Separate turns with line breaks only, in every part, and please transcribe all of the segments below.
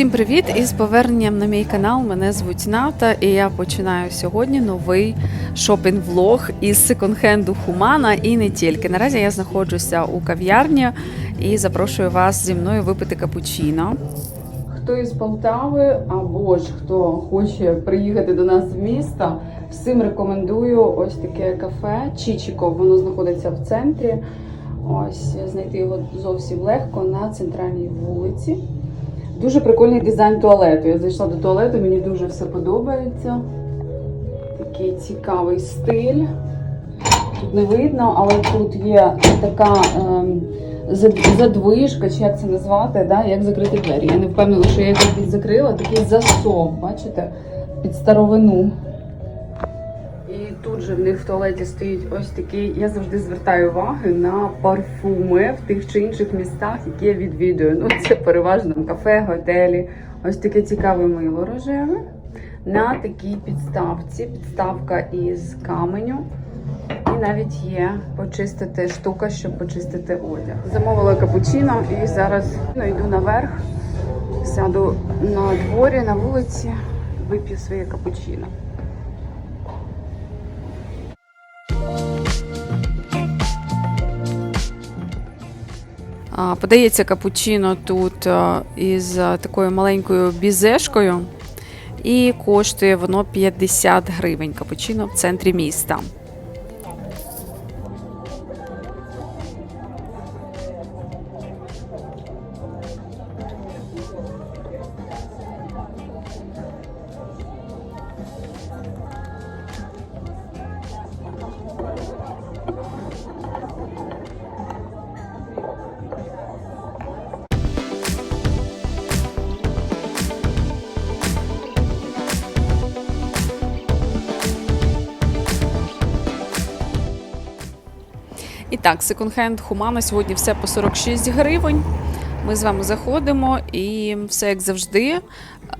Усім привіт! І з поверненням на мій канал. Мене звуть Ната, і я починаю сьогодні новий шопінг-влог із секонд-хенду Хумана і не тільки. Наразі я знаходжуся у кав'ярні і запрошую вас зі мною випити капучино. Хто із Полтави або ж хто хоче приїхати до нас в місто, всім рекомендую ось таке кафе Чічіко. Воно знаходиться в центрі. Ось знайти його зовсім легко на центральній вулиці. Дуже прикольний дизайн туалету. Я зайшла до туалету, мені дуже все подобається. Такий цікавий стиль. Тут не видно, але тут є така ем, задвижка, чи як це назвати, да? як закрити двері. Я не впевнена, що я їх закрила. Такий засов, бачите, під старовину. І в них в туалеті стоїть ось такий. Я завжди звертаю уваги на парфуми в тих чи інших містах, які я відвідую. Ну, це переважно кафе, готелі. Ось таке цікаве мило рожеве. На такій підставці. Підставка із каменю. І навіть є почистити штука, щоб почистити одяг. Замовила капучино і зараз ну, йду наверх, сяду на дворі, на вулиці, вип'ю своє капучино. Подається капучино тут із такою маленькою бізешкою. І коштує воно 50 гривень капучино в центрі міста. Так, секонд-хенд Хумана сьогодні все по 46 гривень. Ми з вами заходимо, і все як завжди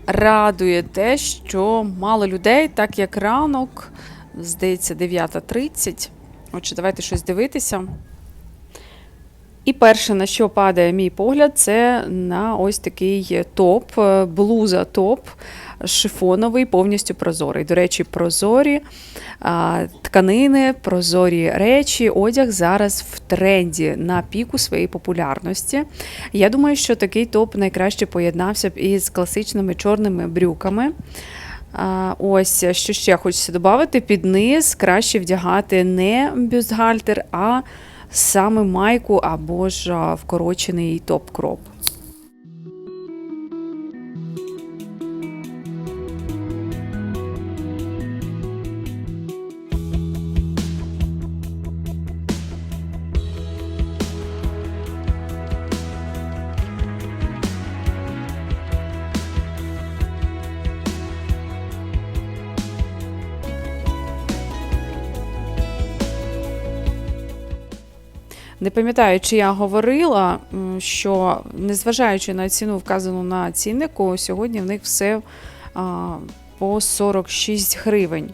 радує те, що мало людей, так як ранок, здається, 9.30. Отже, давайте щось дивитися. І перше, на що падає мій погляд, це на ось такий топ, е, блуза топ шифоновий, повністю прозорий. До речі, прозорі а, тканини, прозорі речі, одяг зараз в тренді на піку своєї популярності. Я думаю, що такий топ найкраще поєднався б із класичними чорними брюками. А, Ось що ще хочеться додати: під низ краще вдягати не бюстгальтер, а саме майку або ж вкорочений топ-кроп. Не пам'ятаю, чи я говорила, що незважаючи на ціну, вказану на ціннику, сьогодні в них все по 46 гривень.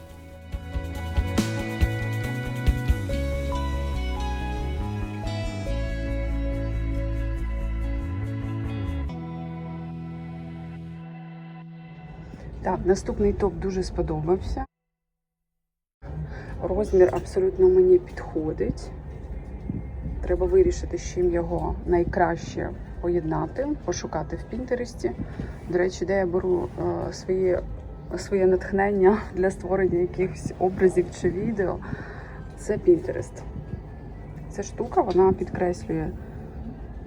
Так, наступний топ дуже сподобався. Розмір абсолютно мені підходить. Треба вирішити, з чим його найкраще поєднати, пошукати в Пінтересті. До речі, де я беру е, свої, своє натхнення для створення якихось образів чи відео. Це Pinterest. Ця штука вона підкреслює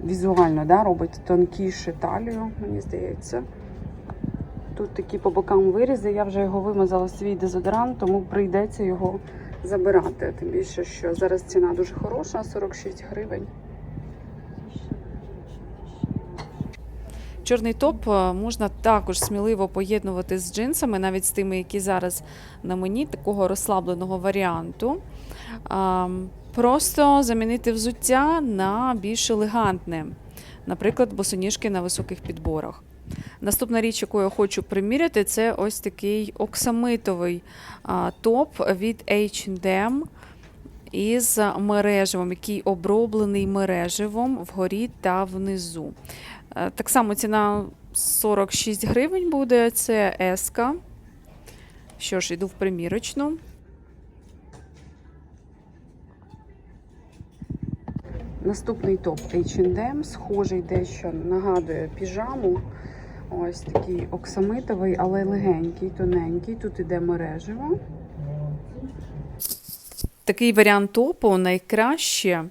візуально, да, робить тонкіше талію, мені здається. Тут такі по бокам вирізи. Я вже його вимазала свій дезодорант, тому прийдеться його забирати. Тим більше, що зараз ціна дуже хороша 46 гривень. Чорний топ е, можна також сміливо поєднувати з джинсами, навіть з тими, які зараз на мені, такого розслабленого варіанту. Просто замінити взуття на більш елегантне, наприклад, босоніжки на високих підборах. Наступна річ, яку я хочу приміряти, це ось такий оксамитовий топ від H&M. із мереживом, який оброблений мереживом вгорі та внизу. Е, Так само ціна 46 гривень буде, це еска. Що ж, йду в примірочну. Наступний топ H&M, схожий дещо нагадує піжаму. Ось такий оксамитовий, але легенький, тоненький. Тут іде мережево. Такий варіант топу найкраще,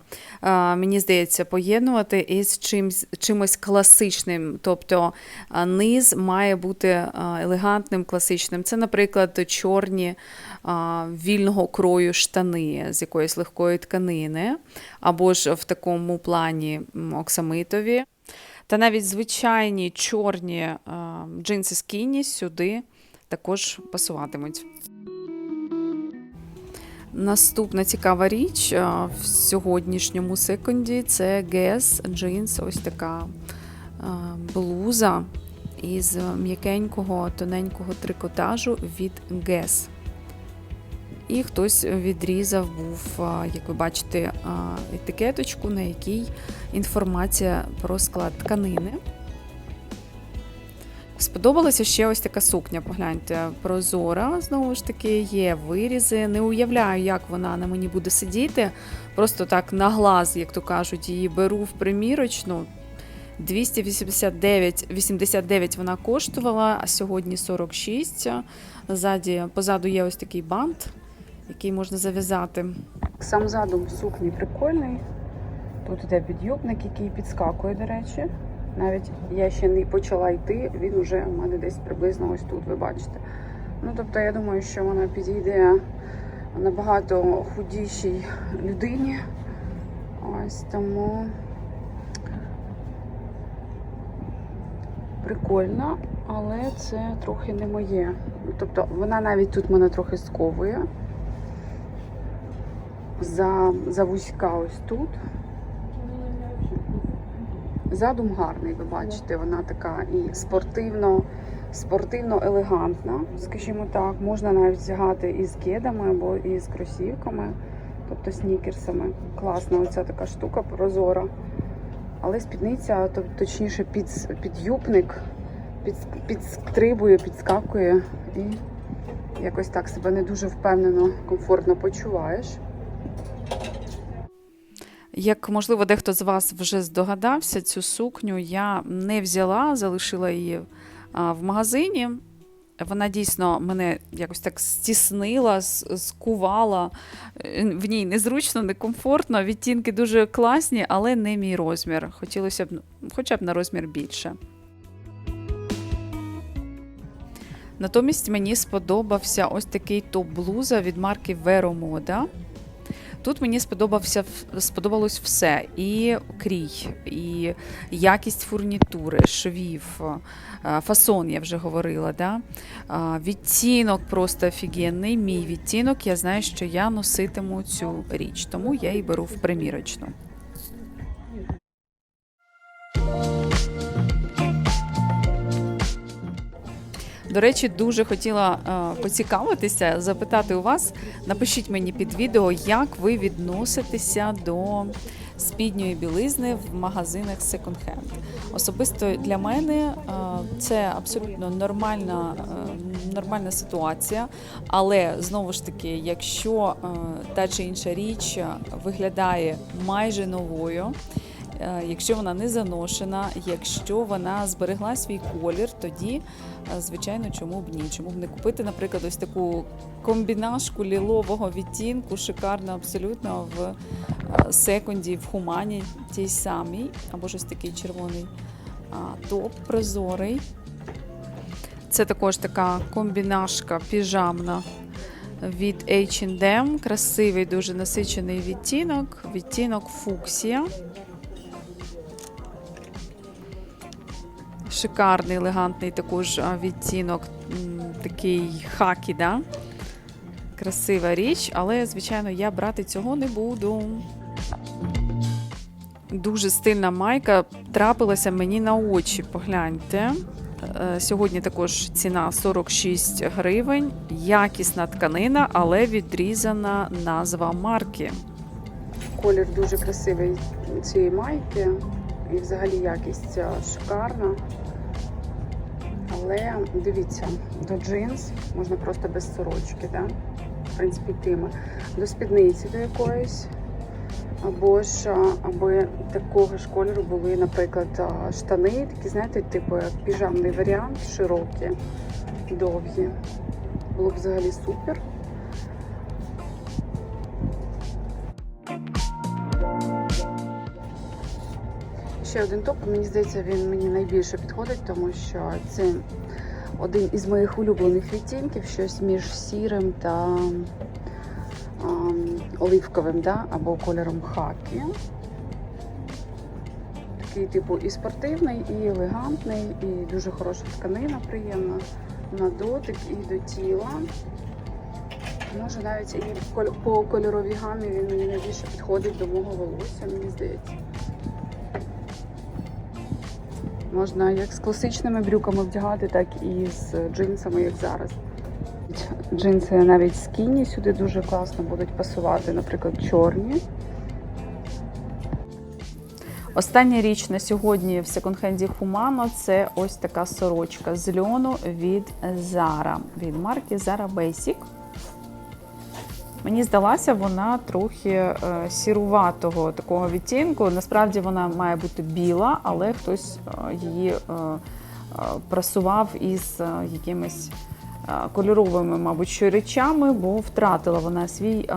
мені здається, поєднувати із чимсь, чимось класичним. Тобто низ має бути елегантним, класичним. Це, наприклад, чорні вільного крою штани з якоїсь легкої тканини, або ж в такому плані оксамитові. Та навіть звичайні чорні а, джинси скіні сюди також пасуватимуть. Наступна цікава річ в сьогоднішньому секунді це Guess Jeans, ось така блуза із м'якенького тоненького трикотажу від Guess. І хтось відрізав був, як ви бачите, етикеточку, на якій інформація про склад тканини. Сподобалася ще ось така сукня. Погляньте, прозора, знову ж таки, є вирізи. Не уявляю, як вона на мені буде сидіти. Просто так на глаз, як то кажуть, її беру в примірочну. 289 89 вона коштувала, а сьогодні 46. Ззаді, позаду є ось такий бант, який можна зав'язати. Сам задум сукні прикольний. Тут іде підйобник, який підскакує, до речі. Навіть я ще не почала йти, він вже у мене десь приблизно ось тут, ви бачите. Ну, тобто, я думаю, що вона підійде набагато худішій людині. Ось тому прикольно, але це трохи не моє. Ну, Тобто вона навіть тут мене трохи сковує. За, за вузька ось тут. Задум гарний, ви бачите, вона така і спортивно, спортивно елегантна, скажімо так. Можна навіть вдягати із кедами або із кросівками, тобто снікерсами. Класна оця така штука прозора. Але спідниця, точніше, під, під, підстрибує, підскакує і якось так себе не дуже впевнено, комфортно почуваєш. Як можливо, дехто з вас вже здогадався, цю сукню я не взяла, залишила її в магазині. Вона дійсно мене якось так стіснила, скувала. В ній незручно, некомфортно. Відтінки дуже класні, але не мій розмір. Хотілося б хоча б на розмір більше. Натомість мені сподобався ось такий топ-блуза від марки Vero Moda. Тут мені сподобався сподобалось все: і крій, і якість фурнітури, швів, е, фасон, я вже говорила. Да? Відтінок просто офігенний. Мій відтінок. Я знаю, що я носитиму цю річ, тому я її беру в примірочну. До речі, дуже хотіла е, поцікавитися, запитати у вас. Напишіть мені під відео, як ви відноситеся до спідньої білизни в магазинах секонд-хенд. Особисто для мене е, це абсолютно нормальна, е, нормальна ситуація. Але знову ж таки, якщо та чи інша річ виглядає майже новою. Е, Якщо вона не заношена, якщо вона зберегла свій колір, тоді, е, звичайно, чому б ні? Чому б не купити, наприклад, ось таку комбінашку лілового відтінку, шикарно абсолютно в е, секунді, в хумані тій самій, або ж ось такий червоний топ прозорий. Це також така комбінашка піжамна від H&M. Красивий, дуже насичений відтінок, відтінок фуксія. Шикарний, елегантний також відтінок, такий хакі, да? Красива річ, але, звичайно, я брати цього не буду. Дуже стильна майка трапилася мені на очі. Погляньте. Е, Сьогодні також ціна 46 гривень. Якісна тканина, але відрізана назва марки.
колір дуже красивий цієї майки. І взагалі якість шикарна. Але дивіться, до джинс можна просто без сорочки, да? в принципі, тими. До спідниці до якоїсь. Або ж аби такого ж кольору були, наприклад, штани, такі, знаєте, типу як піжамний варіант, широкі, довгі. Було б взагалі супер. Ще один топ, мені здається, він мені найбільше підходить, тому що це один із моїх улюблених відтінків, щось між сірим та ам, оливковим, да? або кольором хакі. Такий, типу, і спортивний, і елегантний, і дуже хороша тканина, приємна на дотик і до тіла. Може навіть і по кольоровій гамі він мені найбільше підходить до мого волосся, мені здається. Можна як з класичними брюками вдягати, так і з джинсами, як зараз. Джинси навіть скіні сюди дуже класно будуть пасувати, наприклад, чорні.
Остання річ на сьогодні в секонд-хенді Humano – це ось така сорочка з льону від Zara, від марки Zara Basic. Мені здалася вона трохи е, сіруватого такого відтінку. Насправді вона має бути біла, але хтось е, її е, прасував із якимись кольоровими, мабуть, що речами, бо втратила вона свій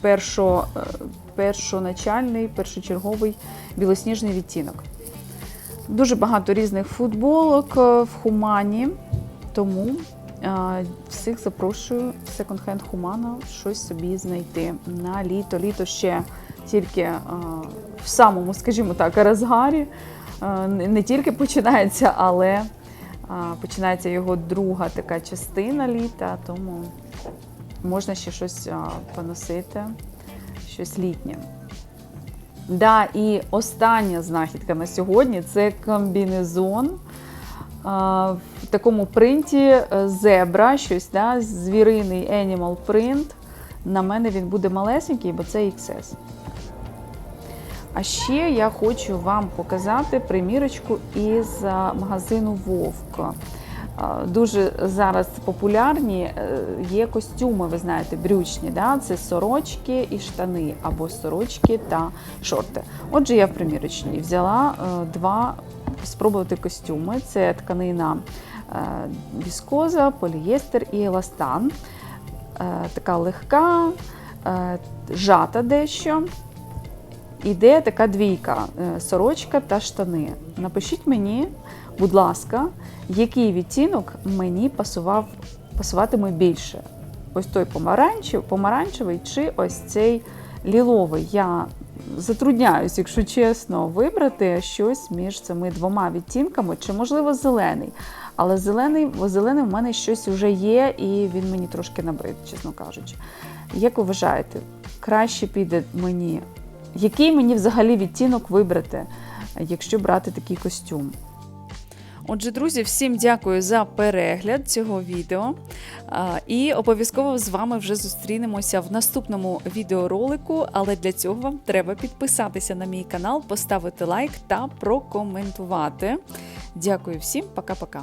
першо, першоначальний, першочерговий білосніжний відтінок. Дуже багато різних футболок в Хумані, тому всіх запрошую в секонд-хенд Хумана щось собі знайти на літо. Літо ще тільки в самому, скажімо так, розгарі. Не тільки починається, але починається його друга така частина літа, тому можна ще щось поносити, щось літнє. Да, і остання знахідка на сьогодні це комбінезон в такому принті е, зебра, щось, да, звіриний animal print. На мене він буде малесенький, бо це XS. А ще я хочу вам показати примірочку із магазину Вовк. Дуже зараз популярні е, є костюми, ви знаєте, брючні. Да? Це сорочки і штани, або сорочки та шорти. Отже, я в примірочній взяла е, два спробувати костюми. Це тканина е, віскоза, полієстер і еластан. Така легка, жата дещо. Іде така двійка: е, сорочка та штани. Напишіть мені, будь ласка, який відтінок мені пасував, пасуватиме більше. Ось той помаранчев, помаранчевий чи ось цей ліловий. Я затрудняюсь, якщо чесно, вибрати щось між цими двома відтінками, чи, можливо, зелений. Але зелений, зелений в мене щось вже є, і він мені трошки набрид, чесно кажучи. Як ви вважаєте, краще піде мені який мені взагалі відтінок вибрати, якщо брати такий костюм? Отже, друзі, всім дякую за перегляд цього відео. І обов'язково з вами вже зустрінемося в наступному відеоролику. Але для цього вам треба підписатися на мій канал, поставити лайк та прокоментувати. Дякую всім, пока-пока.